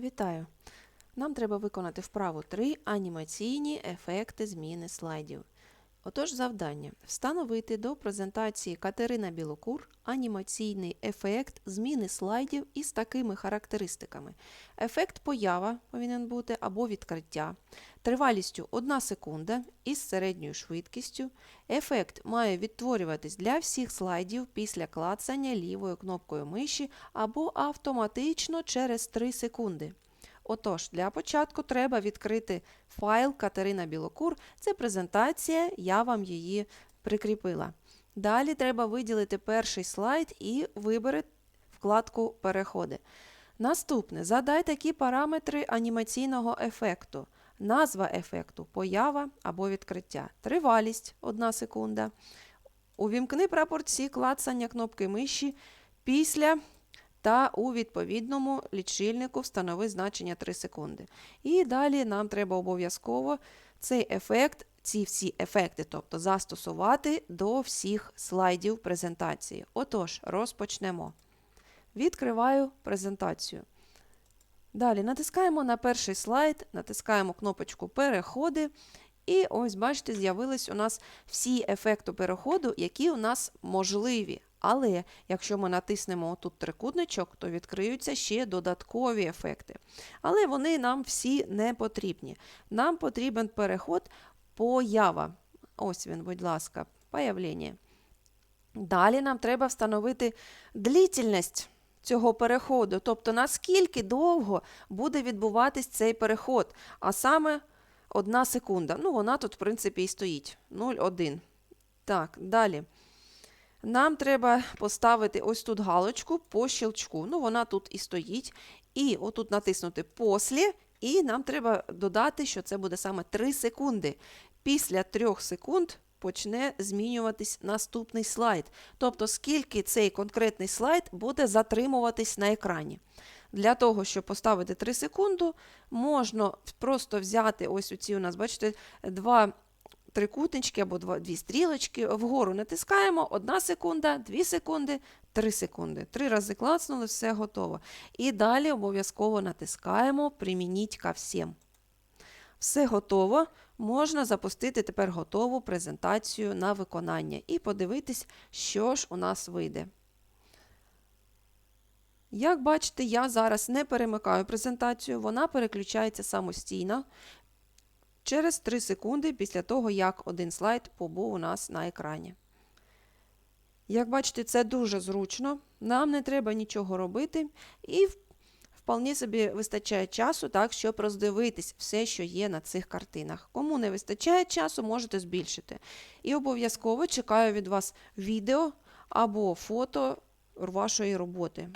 Вітаю! Нам треба виконати вправу 3 анімаційні ефекти зміни слайдів. Отож, завдання встановити до презентації Катерина Білокур анімаційний ефект зміни слайдів із такими характеристиками. Ефект поява повинен бути або відкриття, тривалістю 1 секунда із середньою швидкістю. Ефект має відтворюватись для всіх слайдів після клацання лівою кнопкою миші або автоматично через 3 секунди. Отож, для початку треба відкрити файл Катерина Білокур. Це презентація, я вам її прикріпила. Далі треба виділити перший слайд і виберете вкладку Переходи. Наступне задай такі параметри анімаційного ефекту. Назва ефекту поява або відкриття. Тривалість 1 секунда. Увімкни прапорці клацання кнопки миші після та у відповідному лічильнику встанови значення 3 секунди. І далі нам треба обов'язково цей ефект, ці всі ефекти, тобто застосувати до всіх слайдів презентації. Отож, розпочнемо. Відкриваю презентацію. Далі натискаємо на перший слайд, натискаємо кнопочку Переходи. І ось, бачите, з'явились у нас всі ефекти переходу, які у нас можливі. Але якщо ми натиснемо тут трикутничок, то відкриються ще додаткові ефекти. Але вони нам всі не потрібні. Нам потрібен переход поява. Ось він, будь ласка, появлення. Далі нам треба встановити длительність цього переходу, тобто наскільки довго буде відбуватись цей переход, а саме одна секунда. Ну, вона тут, в принципі, і стоїть. 0,1. Так, далі. Нам треба поставити ось тут галочку по щелчку. Ну, вона тут і стоїть. І отут натиснути «Послі», і нам треба додати, що це буде саме 3 секунди. Після 3 секунд почне змінюватись наступний слайд. Тобто, скільки цей конкретний слайд буде затримуватись на екрані. Для того, щоб поставити 3 секунди, можна просто взяти ось оці у нас, бачите, два трикутнички або дві стрілочки. Вгору натискаємо 1 секунда, 2 секунди, 3 секунди. Три рази клацнули, все готово. І далі обов'язково натискаємо Примініть ка всім. Все готово. Можна запустити тепер готову презентацію на виконання і подивитись, що ж у нас вийде. Як бачите, я зараз не перемикаю презентацію, вона переключається самостійно через 3 секунди після того, як один слайд побув у нас на екрані. Як бачите, це дуже зручно, нам не треба нічого робити, і вполне собі вистачає часу, так, щоб роздивитись все, що є на цих картинах. Кому не вистачає часу, можете збільшити. І обов'язково чекаю від вас відео або фото вашої роботи.